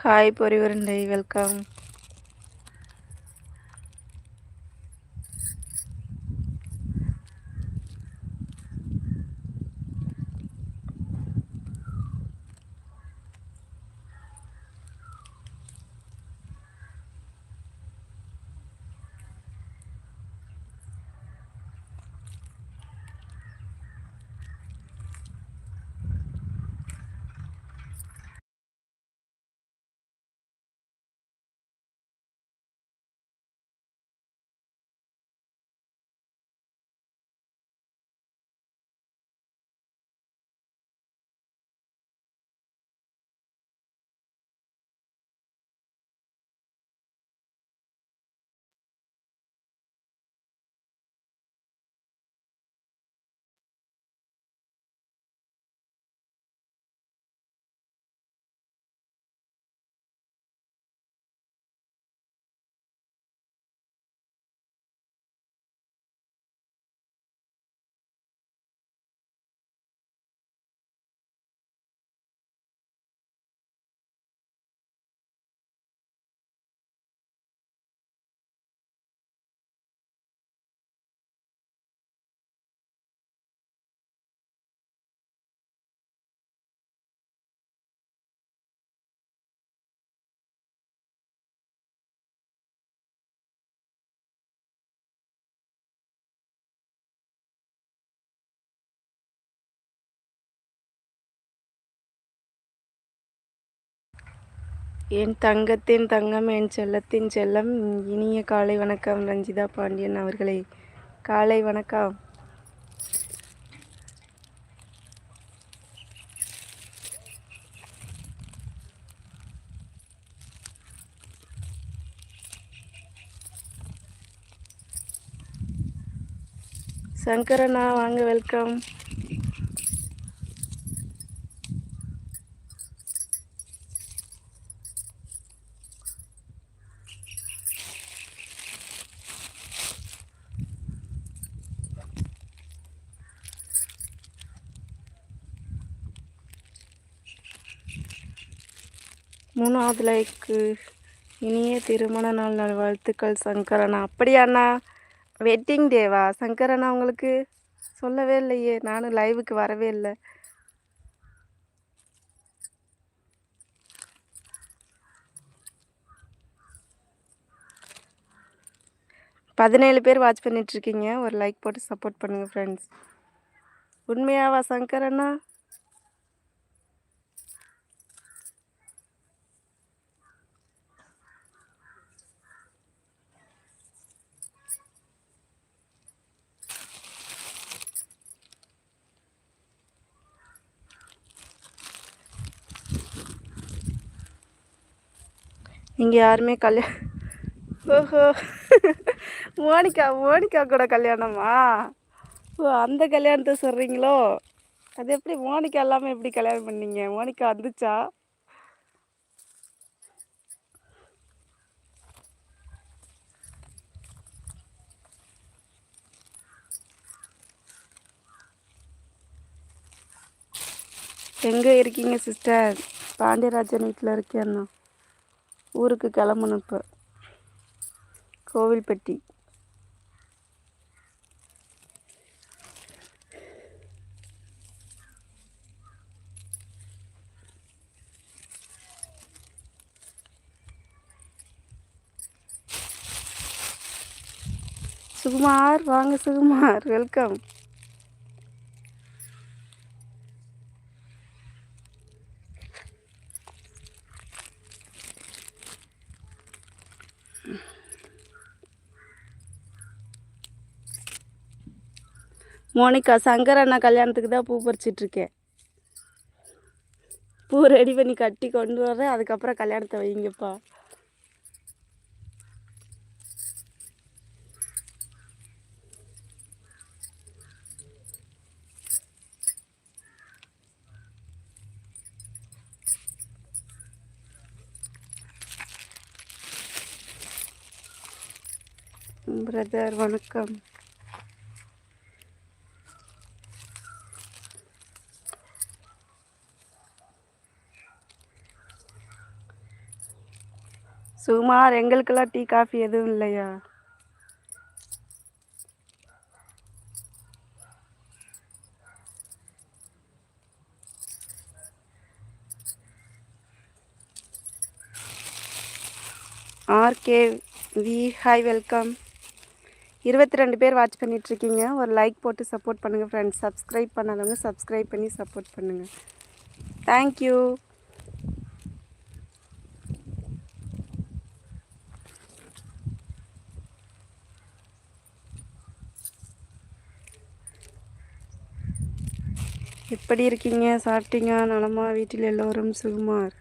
Hi பொறிவருண்டை welcome என் தங்கத்தின் தங்கம் என் செல்லத்தின் செல்லம் இனிய காலை வணக்கம் ரஞ்சிதா பாண்டியன் அவர்களே. காலை வணக்கம். சங்கரண்ணா வாங்க வெல்கம். மூணாவது லைக்கு இனிய திருமண நாள் வாழ்த்துக்கள் சங்கரண்ணா அப்படியாண்ணா வெட்டிங் டேவா சங்கரண்ணா உங்களுக்கு சொல்லவே இல்லையே. நானும் லைவுக்கு வரவே இல்லை. பதினேழு பேர் வாட்ச் பண்ணிகிட்ருக்கீங்க ஒரு லைக் போட்டு சப்போர்ட் பண்ணுங்கள் ஃப்ரெண்ட்ஸ் உண்மையாவா சங்கரண்ணா நீங்கள் யாருமே கல்யாணம் ஓஹோ. மோனிகா மோனிகா கூட கல்யாணமா? ஓ அந்த கல்யாணத்தை சொல்கிறீங்களோ அது எப்படி மோனிகா இல்லாமல் எப்படி கல்யாணம் பண்ணீங்க? மோனிகா வந்துச்சா? எங்கே இருக்கீங்க சிஸ்டர் பாண்டியராஜன் வீட்டில் இருக்கேன்னா ஊருக்கு கிளம்பணும் இப்போ. கோவில்பட்டி. சுகுமார் வாங்க சுகுமார் வெல்கம் மோனிகா சங்கர் அண்ணா கல்யாணத்துக்கு தான் பூ பறிச்சிட்ருக்கேன். பூ ரெடி பண்ணி கட்டி கொண்டு வரேன் அதுக்கப்புறம் கல்யாணத்தை வைங்கப்பா. பிரதர் வணக்கம். சுமார் எங்களுக்கெல்லாம் டீ காஃபி எதுவும் இல்லையா? R K V hi welcome. இருபத்தி ரெண்டு பேர் வாட்ச் பண்ணிகிட்ருக்கீங்க ஒரு லைக் போட்டு சப்போர்ட் பண்ணுங்கள் ஃப்ரெண்ட்ஸ் சப்ஸ்கிரைப் பண்ணாதவங்க சப்ஸ்கிரைப் பண்ணி சப்போர்ட் பண்ணுங்கள் தேங்க்யூ எப்படி இருக்கீங்க? சாப்பிட்டீங்க? நலமா? வீட்டில் எல்லோரும் சுகுமார்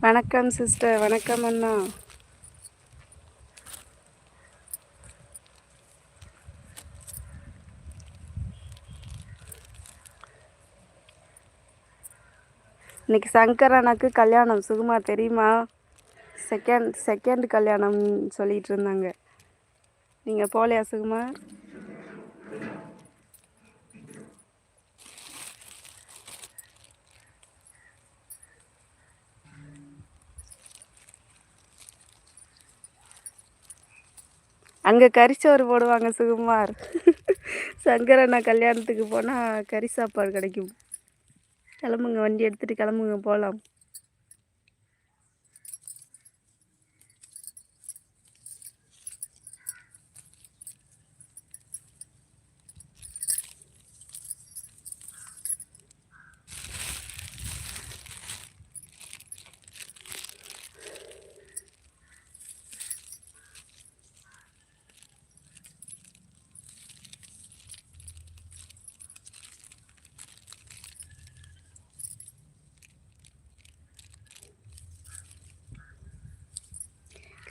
வணக்கம் சிஸ்டர். வணக்கம் அண்ணா. இன்னைக்கு சங்கர் அண்ணாக்கு கல்யாணம். சுகுமா தெரியுமா? செகண்ட் செகண்ட் கல்யாணம் சொல்லிகிட்டு இருந்தாங்க நீங்கள் போகலையா சுகுமார்? அங்கே கறிச்சோறு போடுவாங்க சுகுமார். சங்கரண்ணா கல்யாணத்துக்கு போனால் கறி சாப்பாடு கிடைக்கும். கிளம்புங்க வண்டி எடுத்துகிட்டு கிளம்புங்க போகலாம்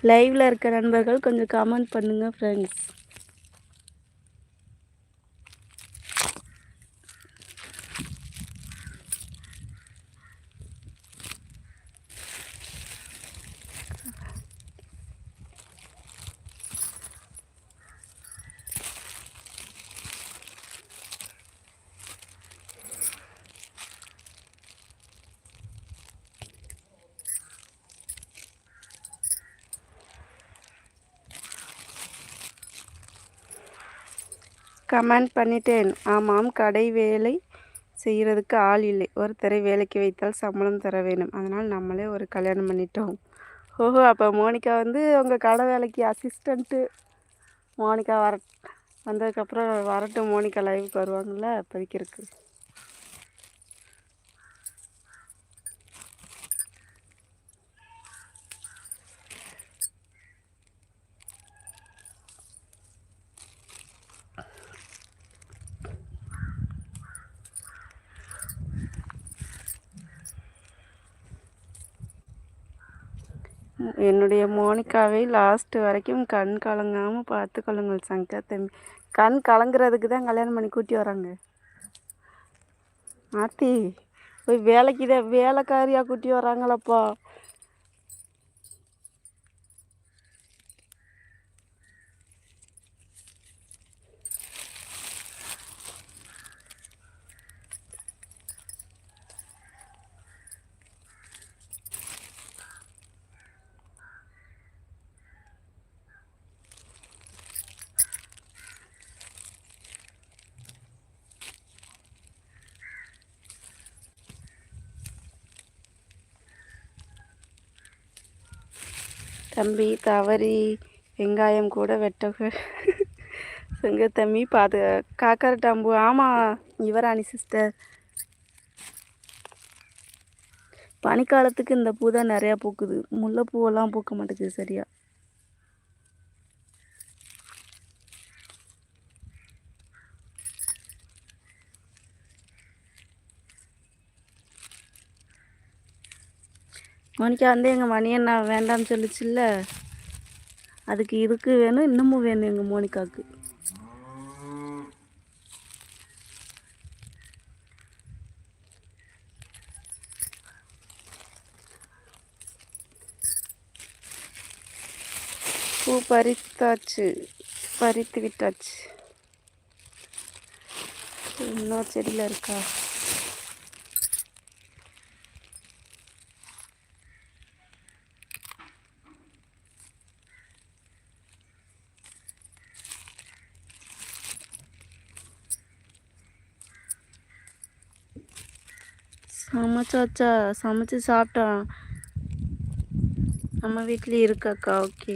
லைவில் இருக்க நண்பர்கள் கொஞ்சம் கமெண்ட் பண்ணுங்கள் ஃப்ரெண்ட்ஸ் கமெண்ட் பண்ணிட்டேன். ஆமாம் கடை வேலை செய்கிறதுக்கு ஆள் இல்லை. ஒருத்தரை வேலைக்கு வைத்தால் சம்பளம் தர வேணும் அதனால் நம்மளே ஒரு கல்யாணம் பண்ணிட்டோம். ஓஹோ அப்போ மோனிகா வந்து உங்கள் கடை வேலைக்கு அசிஸ்டண்ட்டு மோனிகா வர வந்ததுக்கப்புறம் வரட்டும் மோனிகா லைவுக்கு வருவாங்கள்ல அப்போதைக்கு இருக்குது என்னுடைய மோனிகாவை லாஸ்ட் வரைக்கும் கண் கலங்காமல் பார்த்துக்கொள்ளுங்கள் சங்கர் தம்பி. கண் கலங்குறதுக்கு தான் கல்யாணம் பண்ணி கூட்டி வராங்க. ஆத்தி போய் வேலைக்கு தான் வேலைக்காரியாக கூட்டி வராங்களப்பா. தம்பி தவறி வெங்காயம் கூட வெட்ட செங்க தம்பி பாது காக்கர டம்பு. ஆமாம் யுவராணி சிஸ்டர் பனிக்காலத்துக்கு இந்த பூ தான் நிறையா பூக்குது. முல்லைப்பூவெல்லாம் பூக்க மாட்டேங்குது சரியாக மோனிக்கா வந்து எங்கள் மணியண்ணா வேண்டாம்னு சொல்லிச்சுல்ல? அதுக்கு இதுக்கு வேணும் இன்னமும் வேணும் எங்கள் மோனிகாவுக்கு பூ பறித்தாச்சு பறித்து விட்டாச்சு. இன்னொரு செடியில் இருக்கா? சமைச்சாச்சா சமைச்சு சாப்பிட்டோம் நம்ம வீட்லேயும் இருக்காக்கா? ஓகே